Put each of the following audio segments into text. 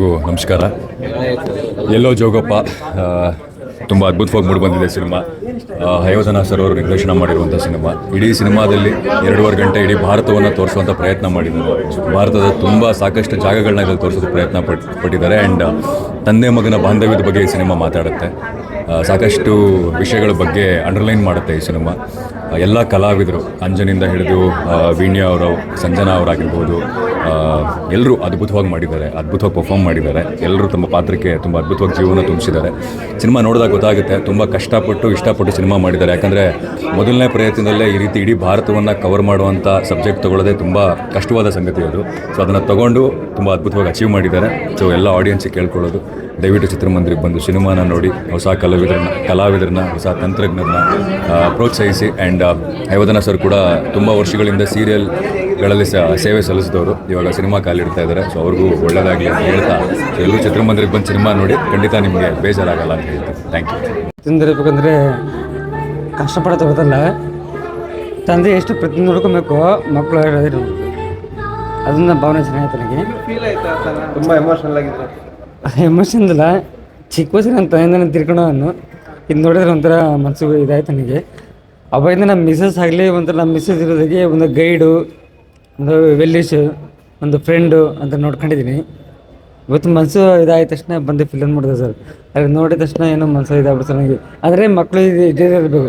ಎಲ್ರಿಗೂ ನಮಸ್ಕಾರ. ಎಲ್ಲೋ ಜೋಗಪ್ಪ ತುಂಬ ಅದ್ಭುತವಾಗಿ ಮೂಡಿ ಬಂದಿದೆ ಸಿನಿಮಾ. ಹಯೋಧನ ಸರ್ ಅವರು ನಿರ್ದೇಶನ ಮಾಡಿರುವಂಥ ಸಿನಿಮಾ. ಇಡೀ ಸಿನಿಮಾದಲ್ಲಿ ಎರಡೂವರೆ ಗಂಟೆ ಇಡೀ ಭಾರತವನ್ನು ತೋರಿಸುವಂಥ ಪ್ರಯತ್ನ ಮಾಡಿದ್ದಾರೆ ಭಾರತದ ತುಂಬ ಸಾಕಷ್ಟು ಜಾಗಗಳನ್ನ ಇದರಲ್ಲಿ ತೋರಿಸೋದು ಪ್ರಯತ್ನ ಪಟ್, ಪಟ್ಟಿದ್ದಾರೆ. ಆ್ಯಂಡ್ ತಂದೆ ಮಗನ ಬಾಂಧವ್ಯದ ಬಗ್ಗೆ ಈ ಸಿನಿಮಾ ಮಾತಾಡುತ್ತೆ. ಸಾಕಷ್ಟು ವಿಷಯಗಳ ಬಗ್ಗೆ ಅಂಡರ್ಲೈನ್ ಮಾಡುತ್ತೆ ಈ ಸಿನಿಮಾ. ಎಲ್ಲ ಕಲಾವಿದರು ಅಂಜನಿಂದ ಹಿಡಿದು ವೀಣ್ಯ ಅವರು, ಸಂಜನಾ ಅವರಾಗಿರ್ಬೋದು ಎಲ್ಲರೂ ಅದ್ಭುತವಾಗಿ ಮಾಡಿದ್ದಾರೆ, ಅದ್ಭುತವಾಗಿ ಪರ್ಫಾರ್ಮ್ ಮಾಡಿದ್ದಾರೆ. ಎಲ್ಲರೂ ತಮ್ಮ ಪಾತ್ರಕ್ಕೆ ತುಂಬ ಅದ್ಭುತವಾಗಿ ಜೀವನ ತುಂಬಿಸಿದ್ದಾರೆ. ಸಿನಿಮಾ ನೋಡಿದಾಗ ಗೊತ್ತಾಗುತ್ತೆ, ತುಂಬ ಕಷ್ಟಪಟ್ಟು ಇಷ್ಟಪಟ್ಟು ಸಿನಿಮಾ ಮಾಡಿದ್ದಾರೆ. ಯಾಕಂದರೆ ಮೊದಲನೇ ಪ್ರಯತ್ನದಲ್ಲೇ ಈ ರೀತಿ ಇಡೀ ಭಾರತವನ್ನು ಕವರ್ ಮಾಡುವಂಥ ಸಬ್ಜೆಕ್ಟ್ ತೊಗೊಳ್ಳೋದೇ ತುಂಬ ಕಷ್ಟವಾದ ಸಂಗತಿ ಅದು. ಸೊ ಅದನ್ನು ತಗೊಂಡು ತುಂಬ ಅದ್ಭುತವಾಗಿ ಅಚೀವ್ ಮಾಡಿದ್ದಾರೆ. ಸೊ ಎಲ್ಲ ಆಡಿಯನ್ಸಿಗೆ ಕೇಳ್ಕೊಳ್ಳೋದು. ದಯವಿಟ್ಟು ಚಿತ್ರಮಂದಿರಕ್ಕೆ ಬಂದು ಸಿನಿಮಾನ ನೋಡಿ ಹೊಸ ಕಲಾವಿದರನ್ನ ಕಲಾವಿದರನ್ನ ಹೊಸ ತಂತ್ರಜ್ಞರನ್ನ ಪ್ರೋತ್ಸಾಹಿಸಿ. ಆ್ಯಂಡ್ ಹೈವದನ ಸರ್ ಕೂಡ ತುಂಬ ವರ್ಷಗಳಿಂದ ಸೀರಿಯಲ್ಗಳಲ್ಲಿ ಸ ಸೇವೆ ಸಲ್ಲಿಸಿದವರು. ಇವಾಗ ಸಿನಿಮಾ ಕಾಲಿಡ್ತಾ ಇದ್ದಾರೆ. ಸೊ ಅವ್ರಿಗೂ ಒಳ್ಳೆಯದಾಗಲಿ ಅಂತ ಹೇಳ್ತಾ ಸೊ ಎಲ್ಲರೂ ಚಿತ್ರಮಂದಿರಕ್ಕೆ ಬಂದು ಸಿನಿಮಾ ನೋಡಿ ಖಂಡಿತ ನಿಮಗೆ ಬೇಜಾರಾಗಲ್ಲ ಅಂತ ಹೇಳ್ತೀನಿ. ಥ್ಯಾಂಕ್ ಯು ತಿಂದಿರ್ಬೇಕಂದ್ರೆ ಕಷ್ಟಪಡೋದು ಗೊತ್ತಲ್ಲ ತಂದೆ ಎಷ್ಟು ಪ್ರತಿ ನೋಡ್ಕೊಬೇಕು ಮಕ್ಕಳು ಹೇಳೋದು ಅದನ್ನ ಭಾವನೆ ಚೆನ್ನಾಗಿತ್ತು ನನಗೆ ತುಂಬ ಎಮೋಷನಲ್ ಆಗಿತ್ತು ಎಮೋಷನ್ ಇಲ್ಲ ಚಿಕ್ಕ ವಯಸ್ಸಿನ ನನ್ನ ನಾನು ತಿರ್ಕೊಂಡು ನಾನು ಇದು ನೋಡಿದ್ರೆ ಒಂಥರ ಮನಸ್ಸು ಇದಾಯ್ತು ನನಗೆ. ಅವಾಗಿಂದ ನಮ್ಮ ಮಿಸ್ಸಸ್ ಆಗಲಿ, ಒಂಥರ ನಮ್ಮ ಮಿಸ್ಸಸ್ ಇರೋದಕ್ಕೆ ಒಂದು ಗೈಡು, ಒಂದು ವೆಲ್ಲಿಶು, ಒಂದು ಫ್ರೆಂಡು ಅಂತ ನೋಡ್ಕೊಂಡಿದ್ದೀನಿ ಇವತ್ತು ಮನಸ್ಸು ಇದಾದ ತಕ್ಷಣ ಬಂದು ಫಿಲಮ್ ಮಾಡಿದೆ ಸರ್. ಅದು ನೋಡಿದ ತಕ್ಷಣ ಏನೋ ಮನಸ್ಸು ಇದಾಗ್ಬಿಡ್ತು ನನಗೆ ಆದರೆ ಮಕ್ಕಳು ಇದು ಇರಬೇಕು.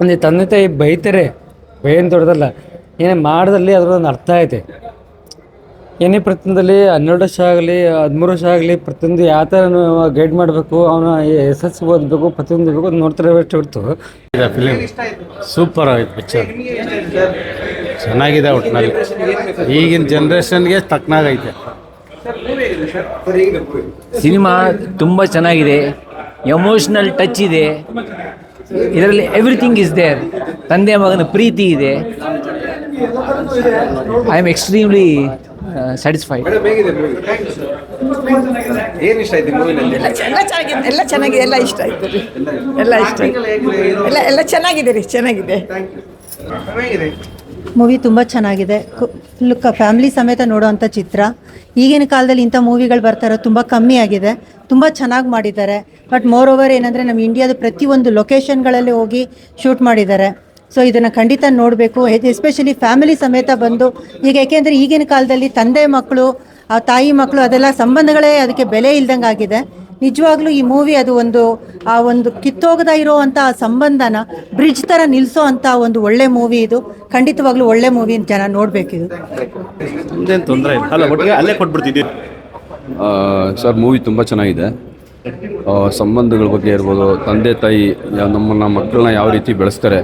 ಅಂದರೆ ತಂದೆ ತಾಯಿ ಬೈತಾರೆ. ಏನು ದೊಡ್ಡದಲ್ಲ. ಏನೇ ಮಾಡಿದಲ್ಲಿ ಅದರ ಒಂದು ಅರ್ಥ ಐತೆ. ಏನೇ ಪ್ರತಿಯೊಂದಲ್ಲಿ ಹನ್ನೆರಡು ವರ್ಷ ಆಗಲಿ ಹದಿಮೂರು ವರ್ಷ ಆಗಲಿ ಪ್ರತಿಯೊಂದು ಯಾವ ಥರ ಗೈಡ್ ಮಾಡಬೇಕು ಅವನ ಯಶಸ್ಸು ಎಸ್ ಓದಬೇಕು ಪ್ರತಿಯೊಂದು ಬೇಕು ನೋಡ್ತಾರೆ ಅಷ್ಟೇ ಹೊರ್ತು. ಫಿಲಿಮ್ ಸೂಪರ್ ಆಗಿದೆ ಪಿಕ್ಚರ್ ಚೆನ್ನಾಗಿದೆ ಒಟ್ಟಿನಲ್ಲಿ ಈಗಿನ ಜನ್ರೇಷನ್ಗೆ ತಕ್ಕನಾಗೈತೆ. ಸಿನಿಮಾ ತುಂಬ ಚೆನ್ನಾಗಿದೆ. ಎಮೋಷ್ನಲ್ ಟಚ್ ಇದೆ. ಇದರಲ್ಲಿ ಎವ್ರಿಥಿಂಗ್ ಇಸ್ ದೇರ್ ತಂದೆ ಮಗನ ಪ್ರೀತಿ ಇದೆ. ಐ ಆಮ್ ಎಕ್ಸ್ಟ್ರೀಮ್ಲಿ ಸ್ಯಾಟಿಸ್ಫೈಡ್ ಏನು ಇಷ್ಟ ಆಯ್ತು ಮೂವಿನಲ್ಲಿ ಎಲ್ಲ ಚೆನ್ನಾಗಿದೆ ಎಲ್ಲ ಚೆನ್ನಾಗಿದೆ ಎಲ್ಲ ಇಷ್ಟ ಆಯ್ತು ರೀ. ಎಲ್ಲ ಇಷ್ಟ ಆಯ್ತು. ಎಲ್ಲ ಎಲ್ಲ ಚೆನ್ನಾಗಿದೆ ರೀ ಚೆನ್ನಾಗಿದೆ. ಮೂವಿ ತುಂಬ ಚೆನ್ನಾಗಿದೆ. ಫುಲ್ ಫ್ಯಾಮಿಲಿ ಸಮೇತ ನೋಡೋವಂಥ ಚಿತ್ರ. ಈಗಿನ ಕಾಲದಲ್ಲಿ ಇಂಥ ಮೂವಿಗಳು ಬರ್ತಾ ಇರೋದು ತುಂಬ ಕಮ್ಮಿ ಆಗಿದೆ. ತುಂಬ ಚೆನ್ನಾಗಿ ಮಾಡಿದ್ದಾರೆ. ಬಟ್ ಮೋರ್ ಓವರ್ ಏನಂದರೆ ನಮ್ಮ ಇಂಡಿಯಾದ ಪ್ರತಿಯೊಂದು ಲೊಕೇಶನ್ಗಳಲ್ಲಿ ಹೋಗಿ ಶೂಟ್ ಮಾಡಿದ್ದಾರೆ. ಸೊ ಇದನ್ನು ಖಂಡಿತ ನೋಡಬೇಕು. ಎಸ್ಪೆಷಲಿ ಫ್ಯಾಮಿಲಿ ಸಮೇತ ಬಂದು ಈಗ ಏಕೆಂದರೆ ಈಗಿನ ಕಾಲದಲ್ಲಿ ತಂದೆ ಮಕ್ಕಳು ಆ ತಾಯಿ ಮಕ್ಕಳು ಅದೆಲ್ಲ ಸಂಬಂಧಗಳೇ ಅದಕ್ಕೆ ಬೆಲೆ ಇಲ್ದಂಗೆ ಆಗಿದೆ ನಿಜವಾಗ್ಲೂ ಈ ಮೂವಿ ಅದು ಒಂದು ಆ ಒಂದು ಕಿತ್ತೋಗದ ಇರೋವಂಥ ಆ ಸಂಬಂಧನ ಬ್ರಿಡ್ಜ್ ಥರ ನಿಲ್ಲಿಸೋ ಅಂಥ ಒಂದು ಒಳ್ಳೆ ಮೂವಿ ಇದು. ಖಂಡಿತವಾಗ್ಲೂ ಒಳ್ಳೆ ಮೂವಿ ಅಂತ ಜನ ನೋಡಬೇಕಿದು ಅಲ್ಲ ಒಟ್ಟಿಗೆ ಅಲ್ಲೇ ಕೊಟ್ಬಿಡ್ತಿದ್ದೀವಿ ಸರ್ ಮೂವಿ ತುಂಬ ಚೆನ್ನಾಗಿದೆ. ಸಂಬಂಧಗಳ ಬಗ್ಗೆ ಇರ್ಬೋದು, ತಂದೆ, ತಾಯಿ ನಮ್ಮನ್ನು ಮಕ್ಕಳನ್ನ ಯಾವ ರೀತಿ ಬೆಳೆಸ್ತಾರೆ,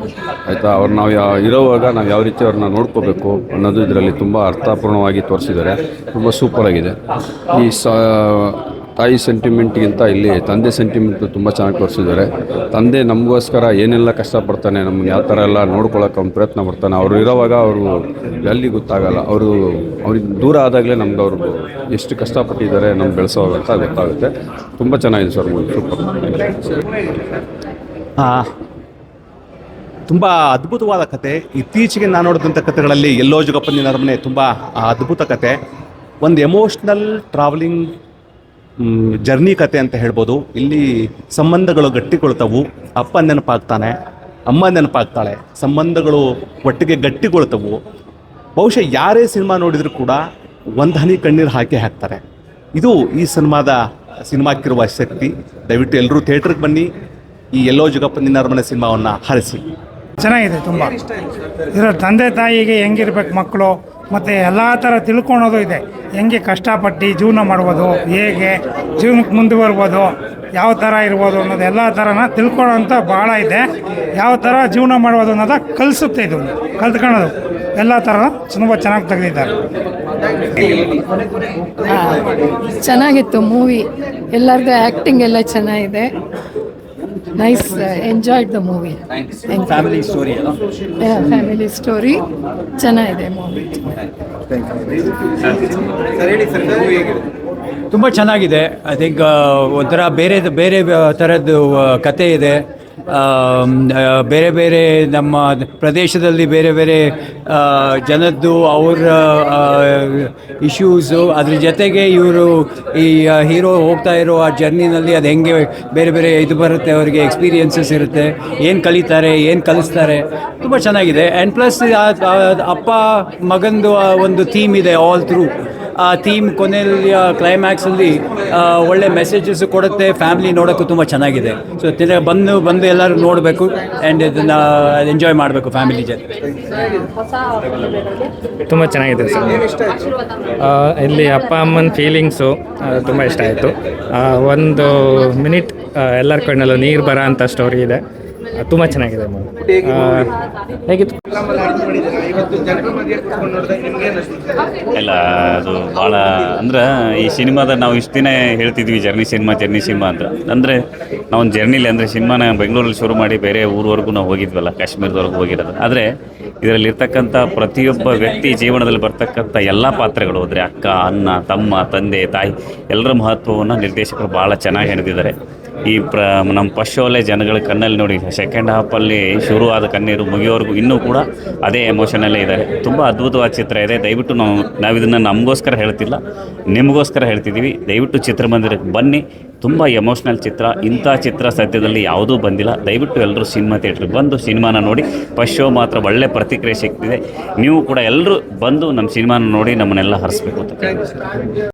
ಆಯಿತಾ? ಅವ್ರು ನಾವು ಯಾ, ಇರೋವಾಗ ನಾವು ಯಾವ ರೀತಿ ಅವ್ರನ್ನ ನೋಡ್ಕೋಬೇಕು ಅನ್ನೋದು ಇದರಲ್ಲಿ ತುಂಬ ಅರ್ಥಪೂರ್ಣವಾಗಿ ತೋರಿಸಿದ್ದಾರೆ. ತುಂಬ ಸೂಪರ್ ಆಗಿದೆ. ಈ ಸ ತಾಯಿ ಸೆಂಟಿಮೆಂಟ್ಗಿಂತ ಇಲ್ಲಿ ತಂದೆ ಸೆಂಟಿಮೆಂಟ್ ತುಂಬ ಚೆನ್ನಾಗಿ ತೋರಿಸಿದ್ದಾರೆ. ತಂದೆ ನಮಗೋಸ್ಕರ ಏನೆಲ್ಲ ಕಷ್ಟಪಡ್ತಾನೆ ನಮ್ಗೆ ಯಾವ ಥರ ಎಲ್ಲ ನೋಡ್ಕೊಳ್ಳೋಕೆ ಅವ್ನು ಪ್ರಯತ್ನ ಪಡ್ತಾನೆ, ಅವರು ಇರೋವಾಗ ಅವರು ಎಲ್ಲಿ ಗೊತ್ತಾಗಲ್ಲ, ಅವರು ಅವ್ರಿಗೆ ದೂರ ಆದಾಗಲೇ ನಮ್ಗೆ ಅವರು ಎಷ್ಟು ಕಷ್ಟಪಟ್ಟಿದ್ದಾರೆ ನಮ್ಗೆ ಬೆಳೆಸೋವಾಗ ಗೊತ್ತಾಗುತ್ತೆ. ತುಂಬ ಚೆನ್ನಾಗಿದೆ ಸರ್ ಸೂಪರ್. ತುಂಬ ಅದ್ಭುತವಾದ ಕತೆ. ಇತ್ತೀಚೆಗೆ ನಾನು ನೋಡಿದಂಥ ಕಥೆಗಳಲ್ಲಿ ಎಲ್ಲೋ ಜಗಪ್ಪನ ಅರಮನೆ ತುಂಬ ಅದ್ಭುತ ಕತೆ. ಒಂದು ಎಮೋಷ್ನಲ್ ಟ್ರಾವೆಲಿಂಗ್ ಜರ್ನಿ ಕತೆ ಅಂತ ಹೇಳ್ಬೋದು. ಇಲ್ಲಿ ಸಂಬಂಧಗಳು ಗಟ್ಟಿಕೊಳ್ತವು ಅಪ್ಪ ನೆನಪಾಗ್ತಾನೆ, ಅಮ್ಮ ನೆನಪಾಗ್ತಾಳೆ. ಸಂಬಂಧಗಳು ಒಟ್ಟಿಗೆ ಗಟ್ಟಿಗೊಳ್ತವು. ಬಹುಶಃ ಯಾರೇ ಸಿನಿಮಾ ನೋಡಿದರೂ ಕೂಡ ಒಂದು ಹನಿ ಕಣ್ಣೀರು ಹಾಕಿ ಹಾಕ್ತಾರೆ. ಇದು ಈ ಸಿನಿಮಾದ ಸಿನಿಮಾಕ್ಕಿರುವ ಶಕ್ತಿ. ದಯವಿಟ್ಟು ಎಲ್ಲರೂ ಥಿಯೇಟ್ರಿಗೆ ಬನ್ನಿ. ಈ ಎಲ್ಲೋ ಜಗಪ್ಪನ ಅರಮನೆ ಸಿನಿಮಾವನ್ನು ಹರಿಸಿ. ಚೆನ್ನಾಗಿದೆ ತುಂಬ. ಇದರ ತಂದೆ ತಾಯಿಗೆ ಹೆಂಗಿರ್ಬೇಕು ಮಕ್ಕಳು? ಮತ್ತು ಎಲ್ಲ ಥರ ತಿಳ್ಕೊಳೋದು ಇದೆ. ಹೆಂಗೆ ಕಷ್ಟಪಟ್ಟು ಜೀವನ ಮಾಡ್ಬೋದು, ಹೇಗೆ ಜೀವನಕ್ಕೆ ಮುಂದುವರ್ಬೋದು, ಯಾವ ಥರ ಇರ್ಬೋದು ಅನ್ನೋದು ಎಲ್ಲ ಥರನ ತಿಳ್ಕೊಳ್ಳೋಂಥ ಭಾಳ ಇದೆ. ಯಾವ ಥರ ಜೀವನ ಮಾಡ್ಬೋದು ಅನ್ನೋದ ಕಲಿಸುತ್ತೆ ಇದು. ಕಲ್ತ್ಕೊಳ್ಳೋದು. ಎಲ್ಲ ಥರ ತುಂಬ ಚೆನ್ನಾಗಿ ತೆಗೆದಿದ್ದಾರೆ. ಚೆನ್ನಾಗಿತ್ತು ಮೂವಿ ಎಲ್ಲರದ್ದು ಆ್ಯಕ್ಟಿಂಗ್ ಎಲ್ಲ ಚೆನ್ನಾಗಿದೆ. Nice enjoyed the movie family story family story ಚೆನ್ನಾಗಿದೆ ಮೂವಿ ಸರ್ ಹೇಳಿ ಸರ್ ಮೂವಿ ಹೇಗಿದೆ? ತುಂಬ ಚೆನ್ನಾಗಿದೆ. ಐ ಥಿಂಕ್ ಒಂಥರ ಬೇರೆ ಬೇರೆ ಥರದ್ದು ಕತೆ ಇದೆ. ಬೇರೆ ಬೇರೆ ನಮ್ಮ ಪ್ರದೇಶದಲ್ಲಿ ಬೇರೆ ಬೇರೆ ಜನದ್ದು, ಅವರ ಇಶ್ಯೂಸು, ಅದ್ರ ಜೊತೆಗೆ ಇವರು ಈ ಹೀರೋ ಹೋಗ್ತಾ ಇರೋ ಆ ಜರ್ನಿನಲ್ಲಿ ಅದು ಹೆಂಗೆ ಬೇರೆ ಬೇರೆ ಇದು ಬರುತ್ತೆ, ಅವರಿಗೆ ಎಕ್ಸ್ಪೀರಿಯನ್ಸಸ್ ಇರುತ್ತೆ, ಏನು ಕಲಿತಾರೆ, ಏನು ಕಲಿಸ್ತಾರೆ, ತುಂಬ ಚೆನ್ನಾಗಿದೆ. ಆ್ಯಂಡ್ ಪ್ಲಸ್ ಅಪ್ಪ ಮಗಂದು ಒಂದು ಥೀಮ್ ಇದೆ ಆಲ್ ಥ್ರೂ ಆ ಥೀಮ್ ಕೊನೆಯಲ್ಲಿ ಕ್ಲೈಮ್ಯಾಕ್ಸಲ್ಲಿ ಒಳ್ಳೆ ಮೆಸೇಜಸ್ ಕೊಡುತ್ತೆ ಫ್ಯಾಮಿಲಿ ನೋಡೋಕ್ಕೂ ತುಂಬ ಚೆನ್ನಾಗಿದೆ. ಸೊ ತಿನ್ನ ಬಂದು ಬಂದು ಎಲ್ಲರೂ ನೋಡಬೇಕು ಆ್ಯಂಡ್ ಇದನ್ನು ಎಂಜಾಯ್ ಮಾಡಬೇಕು ಫ್ಯಾಮಿಲಿ ಜೊತೆ. ತುಂಬ ಚೆನ್ನಾಗಿದೆ ಸರ್. ಇಲ್ಲಿ ಅಪ್ಪ ಅಮ್ಮನ ಫೀಲಿಂಗ್ಸು ತುಂಬ ಇಷ್ಟ ಆಯಿತು. ಒಂದು ಮಿನಿಟ್ ಎಲ್ಲರ ಕಣ್ಣಲ್ಲೂ ನೀರು ಬರೋ ಅಂಥ ಸ್ಟೋರಿ ಇದೆ. ತುಂಬ ಚೆನ್ನಾಗಿದೆ ಹೇಗಿತ್ತು ಇಲ್ಲ ಅದು ಭಾಳ ಅಂದ್ರೆ ಈ ಸಿನಿಮಾದ ನಾವು ಇಷ್ಟು ದಿನ ಹೇಳ್ತಿದ್ವಿ ಜರ್ನಿ ಸಿನಿಮಾ ಜರ್ನಿ ಸಿನಿಮಾ ಅಂತ. ಅಂದರೆ ನಾವು ಜರ್ನಿಲಿ ಅಂದರೆ ಸಿನಿಮಾನ ಬೆಂಗಳೂರಲ್ಲಿ ಶುರು ಮಾಡಿ ಬೇರೆ ಊರವರೆಗೂ ನಾವು ಹೋಗಿದ್ವಲ್ಲ ಕಾಶ್ಮೀರದವರೆಗೂ ಹೋಗಿರೋದು. ಆದರೆ ಇದರಲ್ಲಿ ಇರ್ತಕ್ಕಂಥ ಪ್ರತಿಯೊಬ್ಬ ವ್ಯಕ್ತಿ ಜೀವನದಲ್ಲಿ ಬರ್ತಕ್ಕಂಥ ಎಲ್ಲ ಪಾತ್ರಗಳು ಹೋದರೆ ಅಕ್ಕ ಅಣ್ಣ ತಮ್ಮ ತಂದೆ ತಾಯಿ ಎಲ್ಲರ ಮಹತ್ವವನ್ನು ನಿರ್ದೇಶಕರು ಭಾಳ ಚೆನ್ನಾಗಿ ಹಿಡಿದಿದ್ದಾರೆ ಈ ಪ್ರ ನಮ್ಮ ಪಶುವಲೆ ಜನಗಳ ಕಣ್ಣಲ್ಲಿ ನೋಡಿ ಸೆಕೆಂಡ್ ಹಾಫಲ್ಲಿ ಶುರು ಆದ ಕಣ್ಣೀರು ಮುಗಿಯೋವರೆಗೂ ಇನ್ನೂ ಕೂಡ ಅದೇ ಎಮೋಷನಲ್ಲೇ ಇದ್ದಾರೆ. ತುಂಬ ಅದ್ಭುತವಾದ ಚಿತ್ರ ಇದೆ. ದಯವಿಟ್ಟು ನಾವು ನಾವು ಇದನ್ನು ನಮಗೋಸ್ಕರ ಹೇಳ್ತಿಲ್ಲ, ನಿಮಗೋಸ್ಕರ ಹೇಳ್ತಿದ್ದೀವಿ. ದಯವಿಟ್ಟು ಚಿತ್ರಮಂದಿರಕ್ಕೆ ಬನ್ನಿ. ತುಂಬ ಎಮೋಷ್ನಲ್ ಚಿತ್ರ. ಇಂಥ ಚಿತ್ರ ಸದ್ಯದಲ್ಲಿ ಯಾವುದೂ ಬಂದಿಲ್ಲ. ದಯವಿಟ್ಟು ಎಲ್ಲರೂ ಸಿನಿಮಾ ಥಿಯೇಟ್ರಿಗೆ ಬಂದು ಸಿನಿಮಾನ ನೋಡಿ. ಫಸ್ಟ್ ಶೋ ಮಾತ್ರ ಒಳ್ಳೆ ಪ್ರತಿಕ್ರಿಯೆ ಸಿಗ್ತಿದೆ. ನೀವು ಕೂಡ ಎಲ್ಲರೂ ಬಂದು ನಮ್ಮ ಸಿನಿಮಾನ ನೋಡಿ ನಮ್ಮನ್ನೆಲ್ಲ ಹರಿಸ್ಬೇಕು ಅಂತ.